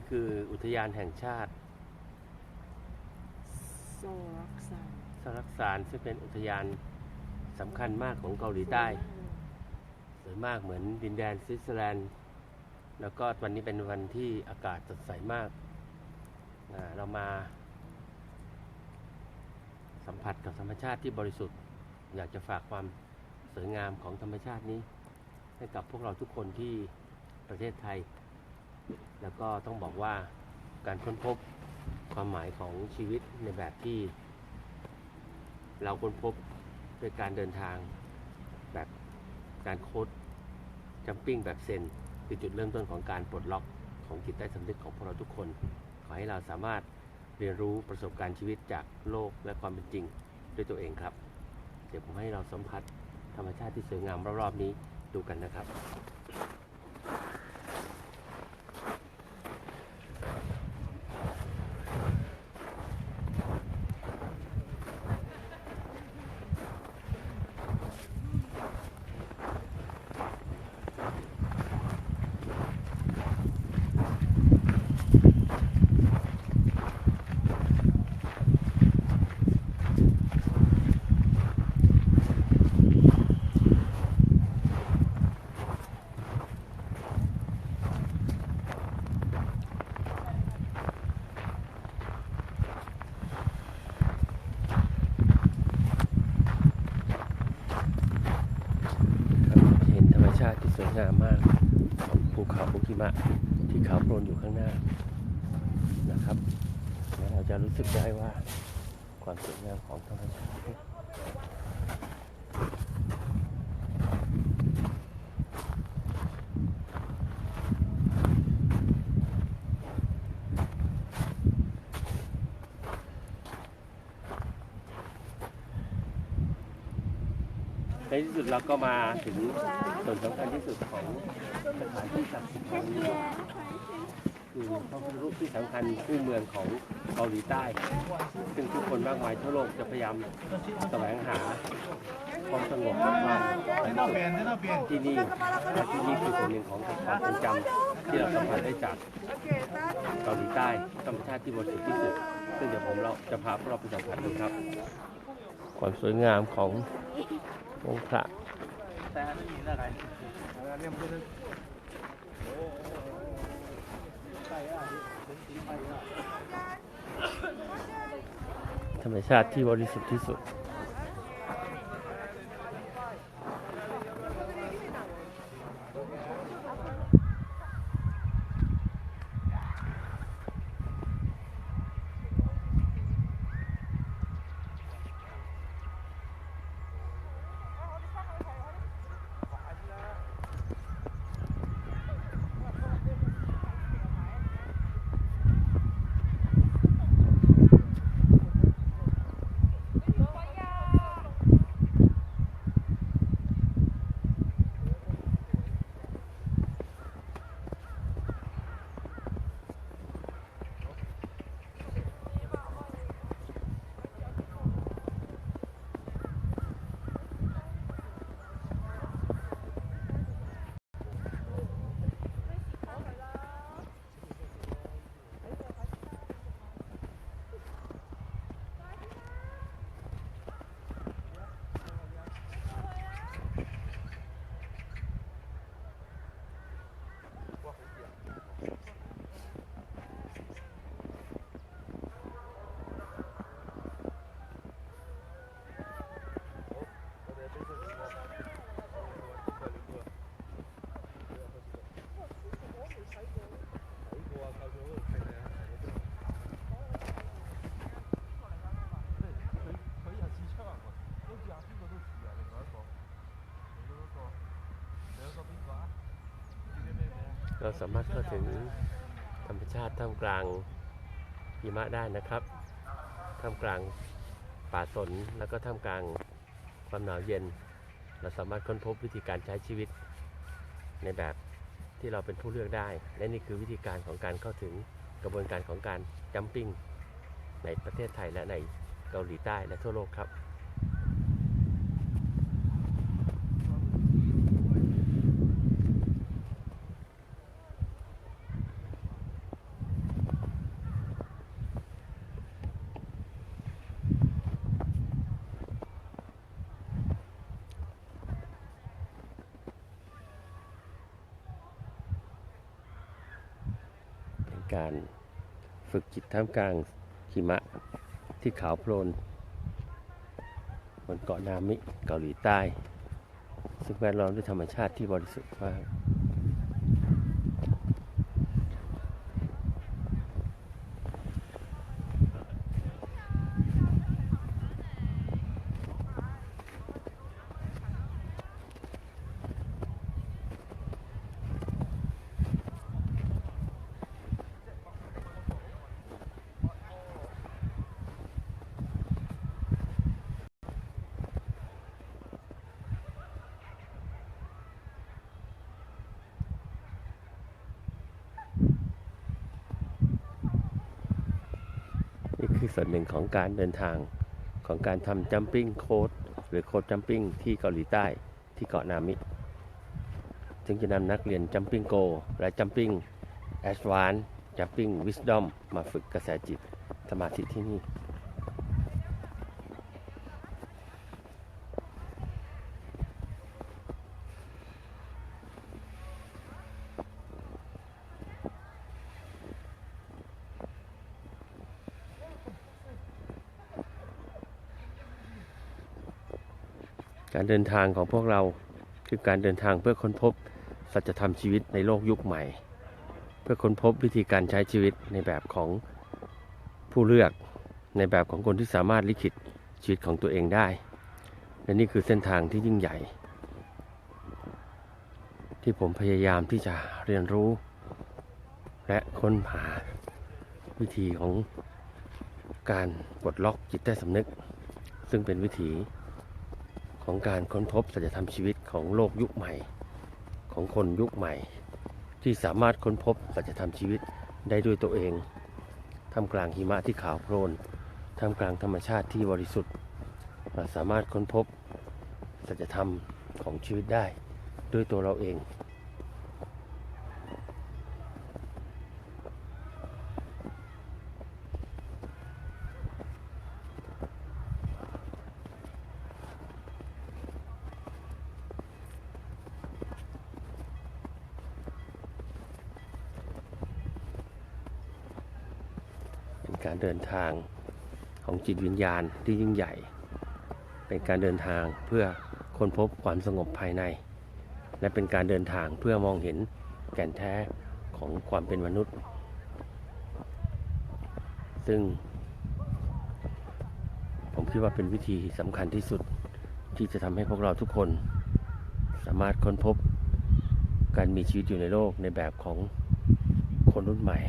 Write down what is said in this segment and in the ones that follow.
นี่คืออุทยานแห่งชาติโซรักซันสรักษานซึ่งเป็นอุทยานสำคัญมากของเกาหลีใต้สวยมากเหมือนดินแดนสวิตเซอร์แลนด์ แล้วก็วันนี้เป็นวันที่อากาศสดใสมากอ่าเรามา สัมผัสกับธรรมชาติที่บริสุทธิ์ อยากจะฝากความสวยงามของธรรมชาตินี้ ให้กับพวกเราทุกคนที่ประเทศไทย แล้วก็ต้องบอกว่าการค้นพบความหมายของชีวิตในแบบที่ เราค้นพบด้วยการเดินทางแบบการโค้ดจัมปิ้งแบบเซนคือจุดเริ่มต้นของการปลดล็อกของจิตใต้สำนึกของพวกเราทุกคน ขอให้เราสามารถเรียนรู้ประสบการณ์ชีวิตจากโลกและความเป็นจริงด้วยตัวเองครับ เดี๋ยวผมให้เราสัมผัสธรรมชาติที่สวยงามรอบๆนี้ดูกันนะครับครับ วยงามมากของภูเขาบุกิมะที่เขาโพลนอยู่ข้างหน้านะครับแล้วเราจะรู้สึกได้ว่าความสวยงามของธรรมชาติในที่สุดเราก็มาถึง ส่วนสำคัญที่สุดของสถานที่ศักดิ์สิทธิ์แห่งนี้คือพระพุทธรูปที่สำคัญคู่เมืองของเกาหลีใต้ ซึ่งทุกคนมากมายทั่วโลกจะพยายามแสวงหาความสงบความสุขที่นี่ที่นี่คือส่วนหนึ่งของความทรงจำที่เราสัมผัสได้จากเกาหลีใต้ธรรมชาติที่บริสุทธิ์ที่สุด ซึ่งเดี๋ยวผมเราจะพาพวกเราไปสัมผัสดูครับ ความสวยงามขององค์พระ ธรรมชาติที่บริสุทธิ์ที่สุด เราสามารถเข้าถึงธรรมชาติท่ามกลางหิมะได้นะครับท่ามกลางป่าสนแล้วก็ท่ามกลางความหนาวเย็น เราสามารถค้นพบวิธีการใช้ชีวิตในแบบที่เราเป็นผู้เลือกได้ และนี่คือวิธีการของการเข้าถึงกระบวนการของการจัมปิ้งในประเทศไทยและในเกาหลีใต้และทั่วโลกครับ การฝึกจิตท่ามกลางหิมะที่ขาวโพลนบนเกาะนามิเกาหลีใต้ ซึ่งแวดล้อมด้วยธรรมชาติที่บริสุทธิ์มาก ส่วนหนึ่งของการเดินทางของการทำจัมปิ้งโค้ดหรือโค้ดจัมปิ้งที่เกาหลีใต้ที่เกาะนามิซึ่งจะนำนักเรียนจัมปิ้งโกและจัมปิ้งแอดวานจัมปิ้งวิสดอมมาฝึกกระแสจิตสมาธิที่นี่ การเดินทางของพวกเราคือการเดินทางเพื่อค้นพบสัจธรรมชีวิตในโลกยุคใหม่ เพื่อค้นพบวิธีการใช้ชีวิตในแบบของผู้เลือกในแบบของคนที่สามารถลิขิตชีวิตของตัวเองได้ และนี่คือเส้นทางที่ยิ่งใหญ่ ที่ผมพยายามที่จะเรียนรู้ และค้นหาวิธีของการปลดล็อกจิตใต้สำนึก ซึ่งเป็นวิถี ของการค้นพบสัจธรรมชีวิตของโลกยุคใหม่ ของคนยุคใหม่ ที่สามารถค้นพบสัจธรรมชีวิตได้ด้วยตัวเองท่ามกลางหิมะที่ขาวโพลนท่ามกลางธรรมชาติที่บริสุทธิ์เราสามารถค้นพบสัจธรรมของชีวิตได้ด้วยตัวเราเอง การเดินทางของจิตวิญญาณที่ยิ่งใหญ่ เป็นการเดินทางเพื่อค้นพบความสงบภายใน และเป็นการเดินทางเพื่อมองเห็นแก่นแท้ของความเป็นมนุษย์ ซึ่ง ผมคิดว่าเป็นวิธีสำคัญที่สุดที่จะทำให้พวกเราทุกคน สามารถค้นพบการมีชีวิตอยู่ในโลกในแบบของคนรุ่นใหม่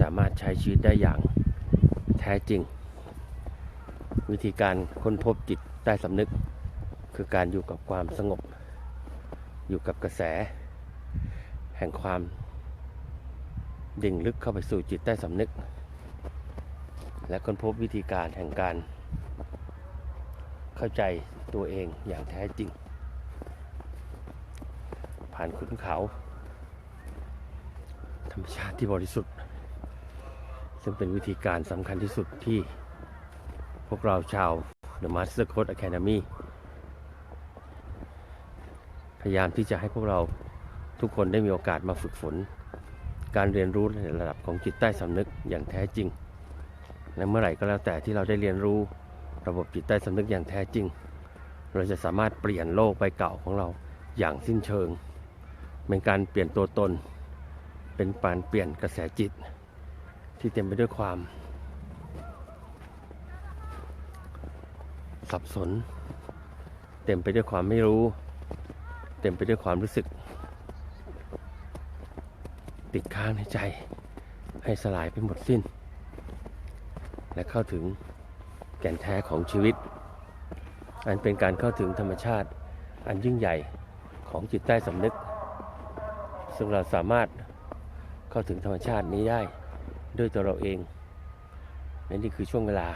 สามารถใช้ชีวิตได้อย่างแท้จริง วิธีการค้นพบจิตใต้สำนึก คือการอยู่กับความสงบ อยู่กับกระแส แห่งความดิ่งลึกเข้าไปสู่จิตใต้สำนึก และค้นพบวิธีการแห่งการ เข้าใจตัวเองอย่างแท้จริง ผ่านขุนเขา ธรรมชาติที่บริสุทธิ์ ซึ่งเป็นวิธีการสำคัญที่สุดที่พวกเราชาว The Master Code Academy พยายามที่จะให้พวกเราทุกคนได้มีโอกาสมาฝึกฝน การเรียนรู้ในระดับของจิตใต้สำนึกอย่างแท้จริง และเมื่อไหร่ก็แล้วแต่ที่เราได้เรียนรู้ระบบจิตใต้สำนึกอย่างแท้จริง เราจะสามารถเปลี่ยนโลกใบเก่าของเราอย่างสิ้นเชิง เป็นการเปลี่ยนตัวตน เป็นการเปลี่ยนกระแสจิต ที่เต็มไปด้วยความ สับสน เต็มไปด้วยความไม่รู้ เต็มไปด้วยความรู้สึก ติดค้างในใจ ให้สลายไปหมดสิ้น และเข้าถึงแก่นแท้ของชีวิต อันเป็นการเข้าถึงธรรมชาติ อันยิ่งใหญ่ของจิตใต้สำนึก ซึ่งเราสามารถเข้าถึงธรรมชาตินี้ได้ ด้วยตัวเราเองและนี่คือช่วงเวลา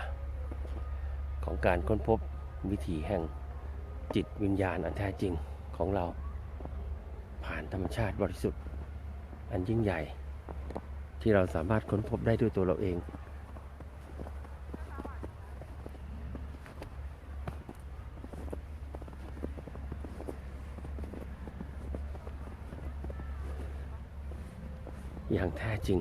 ของการค้นพบวิถีแห่งจิตวิญญาณอันแท้จริงของเรา ผ่านธรรมชาติบริสุทธิ์ อันยิ่งใหญ่ ที่เราสามารถค้นพบได้ด้วยตัวเราเองอย่างแท้จริง